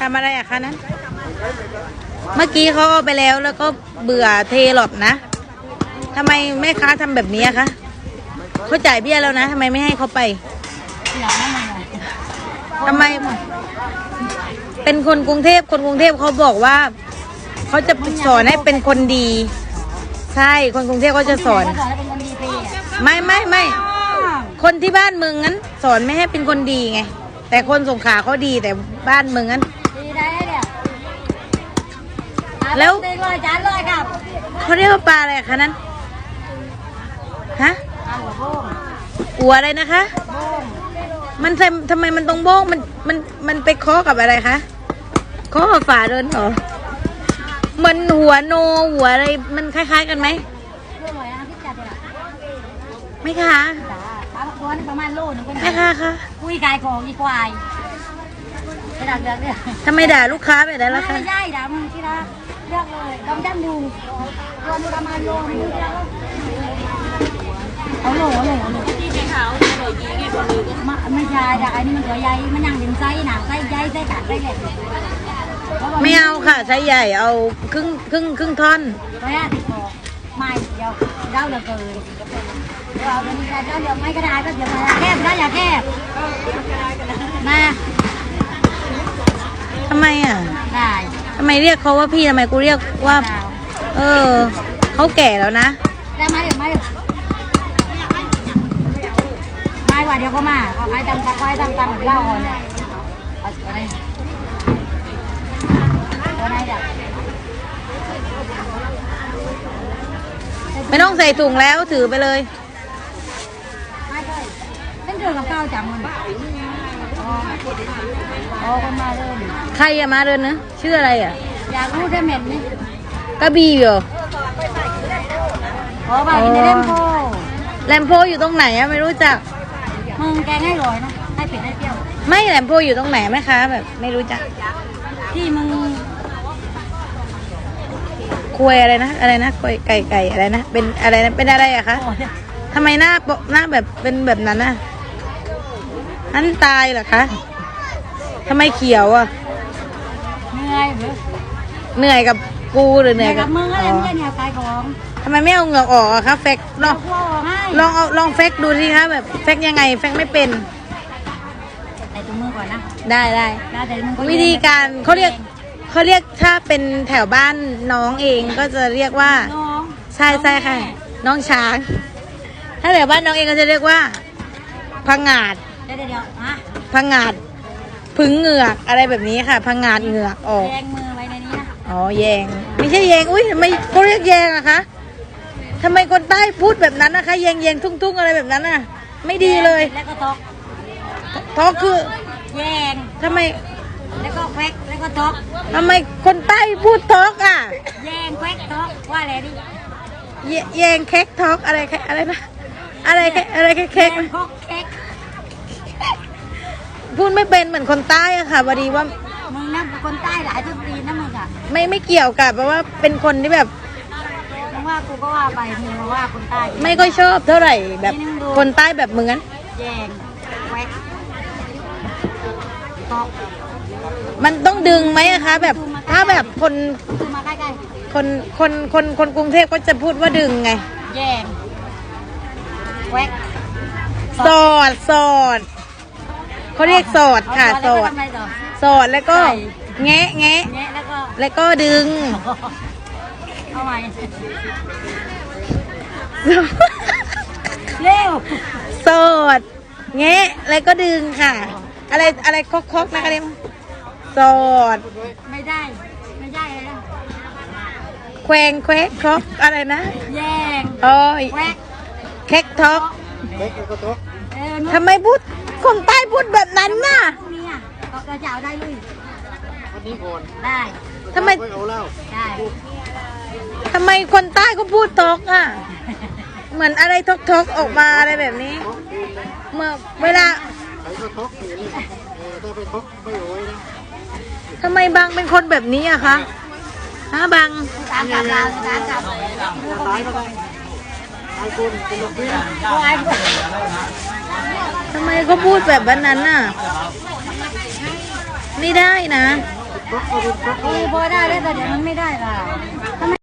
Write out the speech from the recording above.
ทำอะไรอะคะนั้น เมื่อกี้เขาเอาไปแล้วแล้วก็เบื่อเทหลอดนะทำไมแม่ค้าทำแบบนี้อะคะเขาจ่ายเบี้ยแล้วนะทำไมไม่ให้เขาไปทำไม เป็นคนกรุงเทพคนกรุงเทพเขาบอกว่าเขาจะสอนให้เป็นคนดี ใช่คนกรุงเทพเขาจะสอน ไม่ไม่ไม่คนที่บ้านมึงงั้น สอนไม่ให้เป็นคนดีไง แต่คนสงขลาเขาดีแต่บ้านมึงงั้นดีได้เนี่ย แล้วตีลอยจานลอยครับเขาเรียกว่าปลาอะไรคะนั้น ฮะเอาหัวโบ้งอัวอะไรนะคะโบ้งมันทำทำไมมันตรงโบ้ง มัน มัน มันไปเคาะกับอะไรคะเคาะกับฝาเดินเหรอเหมันหัวโนหัวอะไร มันคล้าย ๆ กันไหมเรื่องอะไรนะที่จัดเนี่ยไม่ค่ะจ้าปลาตัวนี่ประมาณโลนึงก็ไม่ค่ะค่ะคุยกายของอีควายไปดักเดือดเนี่ยทำไมด่าลูกค้าแบบนั้นล่ะคะไม่ใช่ด่ามึงที่รัก เลือกเลยดำดำดูตัวนึงประมาณโลนึงที่รักเอาโหลเอาโหลเอาโหลที่เป็นขาวโหลยีไงคนนึงไม่ใช่ด่าอันนี้มันตัวใหญ่มันยังเป็นไส้หนาไส้ใหญ่ไส้ขาดไส้เล็กไม่เอาค่ะใช้ใหญ่เอาครึ่งครึ่งครึ่งท่อนตัวนี้ติดคอไม่เดียวเด้าเหลือเกินเราเป็นใจเด้าเดี๋ยวไม่ก็ได้ก็เดี๋ยวมาแคบได้อย่าแคบมาทำไมอะ ได้ ทำไมเรียกเขาว่าพี่ทำไมกูเรียกว่า เออเขาแก่แล้วนะได้มาเดี๋ยวมาเดี๋ยวไม่ว่าเดี๋ยวก็มาเขาให้ตำตะไคร้ตำตำเหล้าอ่อนเลยเอาอะไรตัวไหนเดี๋ยวไม่ต้องใส่ถุงแล้วถือไปเลย ไม่ใช่เป็นเรื่องกับข้าจังมัน อ๋ออ๋อคนมาเริ่มใครอะมาเดินนะชื่ออะไรอะอยากรู้ได้เหม็นนี่กระบี่เหรออ๋อบ่าวกินได้เล่มโพแลมโพอยู่ตรงไหนอะไม่รู้จัก มึงแกงให้ลอยนะให้เผ็ดให้เปรี้ยว ไม่แลมโพอยู่ตรงไหนไหมคะ แบบ ไม่รู้จักที่มึงคุยอะไรนะอะไรนะคุยไก่ไก่อะไรนะเป็นอะไรนะเป็นอะไรอะคะโอ้ยทำไมหน้าโปะหน้าแบบเป็นแบบนั้นน่ะ อันตายเหรอคะทำไมเขียวอะ เหนื่อยเบ้อเหนื่อยกับกูหรือเหเหนื่นื่ออยยกักับบมึงอะไรอ๋อไม่ใช่เนี่ยขายของทำไมไม่เอาเหงือกออกอะคะเฟกลองเอาพวกออกให้ลองเอาลองเฟกดูสิคะแบบเฟกยังไงเฟกไม่เป็นใส่ถุงมือก่อนนะได้ได้ได้แต่มึงก็วิธีการเขาเรียกเขาเรียกถ้าเป็นแถวบ้านน้องเองก็จะเรียกว่าน้องใช่ใช่ค่ะ น้องช้าง ถ้าแถวบ้านน้องเองก็จะเรียกว่าพังงาดเดี๋ยวเดี๋ยวเดี๋ยวฮะพังงาดพึ่งเหงือกอะไรแบบนี้ค่ะพังงาดเหงือกออก แยงมือไว้ในนี้นะอ๋อแยง ไม่ใช่แยงอุ้ยทำไมเขาเรียกแยงอะคะทำไมคนใต้พูดแบบนั้นนะคะแยงแยงทุ่งทุ่งอะไรแบบนั้นน่ะไม่ดีเลยแล้วก็ตอกท้อคือแยง ทำไมแล้วก็แควกแล้วก็ตอกทำไมคนใต้พูดทอกอะแยงแควกตอกว่าอะไรดิแยแยงเค้กทอกอะไรแค่อะไรนะอะไรแค่อะไรแค่แยเค้กงคอกเค้ก พูดไม่เป็นเหมือนคนใต้อะค่ะพอดีว่ามึงนะคนใต้หลายทุกปีนะมึงอะไม่ไม่เกี่ยวกับเพราะว่าเป็นคนที่แบบมึงว่ากูก็ว่าไปมึงมาว่าคนใต้ไม่ค่อยชอบเท่าไหร่แบบคนใต้แบบเหมือนแยงแควกตอกมันต้องดึงไหมอะคะ แบบถ้าแบบคนคือมาใกล้คนคนคนคนกรุงเทพก็จะพูดว่าดึงไงๆแยงแควกสอดสอด เขาเรียกสอดค่ะสแล้อวก็ดทำอะไรต่อสอดแล้วก็แงะแงะแงะแล้วก็แล้วก็ดึง เอาใหม่เร็วสอดแงะแล้วก็ดึงค่ะ อะไรอะไรคอกคอกนะคะเนี่ยสอด ไม่ได้ ไม่ได้เลยนะแควงแควกคอกอะไรนะ แยงโอ้ยแควกเค้กท็อกเออนุ๊กทำไมพูด คนใต้พูดแบบนั้นน่ะ พรุ่งนี้อะก็กระเจ้าได้ลุยวันนี้ก่อนได้ทำไมไม่เอาเหล้าได้ทำไมคนใต้ก็พูดทอกอะ เหมือนอะไรทอกทอกออกมาอะไรแบบนี้เมื่อเวลาใครก็ทกอยู่นี่เออถ้าไปทกไม่โอ้ยนะทำไมบางเป็นคนแบบนี้อะคะฮะบางตามกลับเราตามกลับตายก็ได้ตายคนเป็นลูกพี่เอาไอ้พว กทำไมเขาพูดแบบวันนั้นน่ะ ไม่ได้นะ เอกก็เป็นก๊อพอได้แล้วแต่เดี๋ยวมันไม่ได้ล่ะ